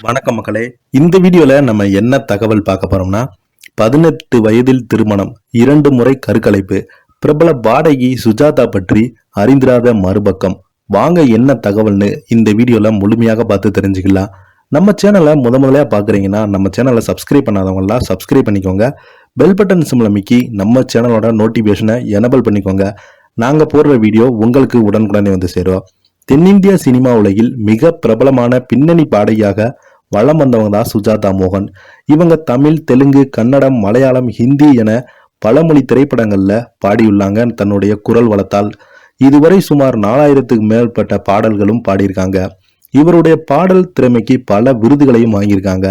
வணக்கம் மக்களே. இந்த வீடியோல நம்ம என்ன தகவல் பார்க்க போறோம்னா பதினெட்டு வயதில் திருமணம் இரண்டு முறை கருக்கலைப்பு பிரபல பாடகி சுஜாதா பற்றி அறிந்திராத மறுபக்கம். வாங்க என்ன தகவல்னு இந்த வீடியோல முழுமையாக பார்த்து தெரிஞ்சுக்கலாம். நம்ம சேனலை முத முதலையா பாக்குறீங்கன்னா நம்ம சேனலை சப்ஸ்கிரைப் பண்ணாதவங்களாம் சப்ஸ்கிரைப் பண்ணிக்கோங்க. பெல் பட்டன் சிம்ல மிக்கி நம்ம சேனலோட நோட்டிபிகேஷனை எனபிள் பண்ணிக்கோங்க. நாங்க போடுற வீடியோ உங்களுக்கு உடனுக்குடனே வந்து சேரும். தென்னிந்திய சினிமா உலகில் மிக பிரபலமான பின்னணி பாடகியாக வலம் வந்தவங்க தான் சுஜாதா மோகன். இவங்க தமிழ் தெலுங்கு கன்னடம் மலையாளம் ஹிந்தி என பல மொழி பாடியுள்ளாங்க தன்னுடைய குரல் வளத்தால். இதுவரை சுமார் நாலாயிரத்துக்கு மேற்பட்ட பாடல்களும் பாடியிருக்காங்க. இவருடைய பாடல் திறமைக்கு பல விருதுகளையும் வாங்கியிருக்காங்க.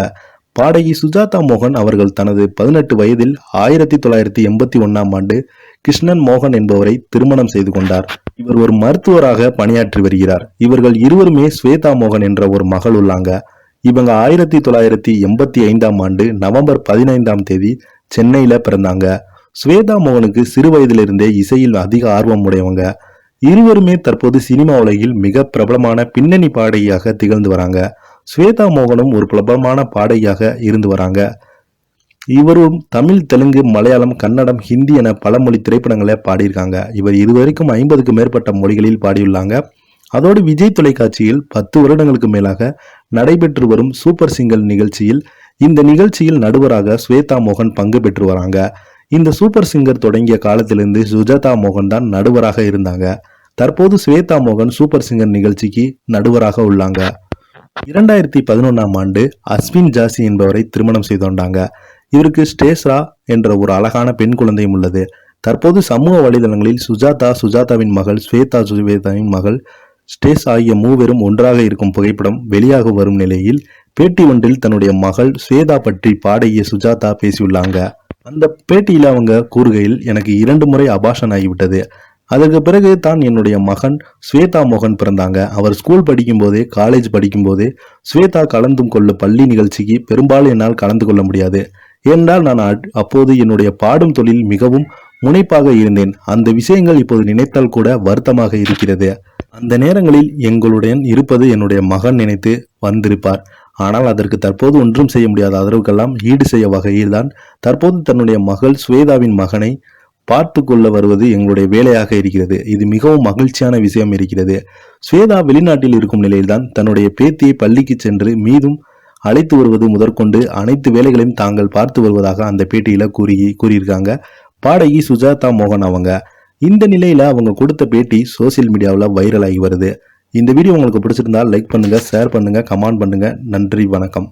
பாடகி சுஜாதா மோகன் அவர்கள் தனது பதினெட்டு வயதில் ஆயிரத்தி தொள்ளாயிரத்தி எண்பத்தி ஒன்னாம் ஆண்டு கிருஷ்ணன் மோகன் என்பவரை திருமணம் செய்து கொண்டார். இவர் ஒரு மருத்துவராக பணியாற்றி வருகிறார். இவர்கள் இருவருமே ஸ்வேதா மோகன் என்ற ஒரு மகள் உள்ளாங்க. இவங்க ஆயிரத்தி தொள்ளாயிரத்தி எண்பத்தி ஐந்தாம் ஆண்டு நவம்பர் பதினைந்தாம் தேதி சென்னையில பிறந்தாங்க. ஸ்வேதா மோகனுக்கு சிறு வயதிலிருந்தே இசையில் அதிக ஆர்வம் உடையவங்க. இருவருமே தற்போது சினிமா உலகில் மிக பிரபலமான பின்னணி பாடகியாக திகழ்ந்து வராங்க. ஸ்வேதா மோகனும் ஒரு பிரபலமான பாடகியாக இருந்து வராங்க. இவரும் தமிழ் தெலுங்கு மலையாளம் கன்னடம் ஹிந்தி என பல மொழி திரைப்படங்களை பாடியிருக்காங்க. இவர் இதுவரைக்கும் ஐம்பதுக்கு மேற்பட்ட மொழிகளில் பாடியுள்ளாங்க. அதோடு விஜய் தொலைக்காட்சியில் பத்து வருடங்களுக்கு மேலாக நடைபெற்று வரும் சூப்பர் சிங்கல் நிகழ்ச்சியில் இந்த நிகழ்ச்சியில் நடுவராக ஸ்வேதா மோகன் பங்கு பெற்று வராங்க. இந்த சூப்பர் சிங்கர் தொடங்கிய காலத்திலிருந்து சுஜாதா மோகன் தான் நடுவராக இருந்தாங்க. தற்போது ஸ்வேதா மோகன் சூப்பர் சிங்கர் நிகழ்ச்சிக்கு நடுவராக உள்ளாங்க. இரண்டாயிரத்தி பதினொன்னாம் ஆண்டு அஸ்வின் ஜாசி என்பவரை திருமணம் செய்து கொண்டாங்க இவருக்கு ஸ்டேஸ்ரா என்ற ஒரு அழகான பெண் குழந்தையும் உள்ளது. தற்போது சமூக வலைதளங்களில் சுஜாதா சுஜாதாவின் மகள் ஸ்வேதா சுவேதாவின் மகள் ஸ்டேஸ் ஆகிய மூவரும் ஒன்றாக இருக்கும் புகைப்படம் வெளியாக வரும் நிலையில் பேட்டி ஒன்றில் தன்னுடைய மகள் ஸ்வேதா பற்றி பாடகிய சுஜாதா பேசியுள்ளாங்க. அந்த பேட்டியில் அவங்க கூறுகையில் எனக்கு இரண்டு முறை அபாஷன் ஆகிவிட்டது. அதற்கு பிறகு தான் என்னுடைய மகன் ஸ்வேதா மோகன் பிறந்தாங்க. அவர் ஸ்கூல் படிக்கும் போதே காலேஜ் படிக்கும் போதே ஸ்வேதா கலந்து கொள்ளும் பள்ளி நிகழ்ச்சிக்கு பெரும்பாலும் என்னால் கலந்து கொள்ள முடியாது. ஏனென்றால் நான் அட்- அப்போது என்னுடைய பாடும் தொழில் மிகவும் முனைப்பாக இருந்தேன். அந்த விஷயங்கள் இப்போது நினைத்தால் கூட வருத்தமாக இருக்கிறது. அந்த நேரங்களில் எங்களுடன் இருப்பது என்னுடைய மகன் நினைத்து வந்திருப்பார். ஆனால் அதற்கு தற்போது ஒன்றும் செய்ய முடியாத ஆதரவுக்கெல்லாம் ஈடு செய்ய வகையில்தான் தற்போது தன்னுடைய மகள் ஸ்வேதாவின் மகனை பார்த்து கொள்ள வருவது எங்களுடைய வேலையாக இருக்கிறது. இது மிகவும் மகிழ்ச்சியான விஷயம் இருக்கிறது. ஸ்வேதா வெளிநாட்டில் இருக்கும் நிலையில்தான் தன்னுடைய பேத்தியை பள்ளிக்கு சென்று மீதும் அழைத்து வருவது முதற்கொண்டு அனைத்து வேலைகளையும் தாங்கள் பார்த்து வருவதாக அந்த பேட்டியில கூறி கூறியிருக்காங்க. பாடகி சுஜாதா மோகன் அவங்க. இந்த நிலையில அவங்க கொடுத்த பேட்டி சோசியல் மீடியாவில் வைரல் ஆகி வருது. இந்த வீடியோ உங்களுக்கு பிடிச்சிருந்தா லைக் பண்ணுங்க ஷேர் பண்ணுங்க கமெண்ட் பண்ணுங்க. நன்றி வணக்கம்.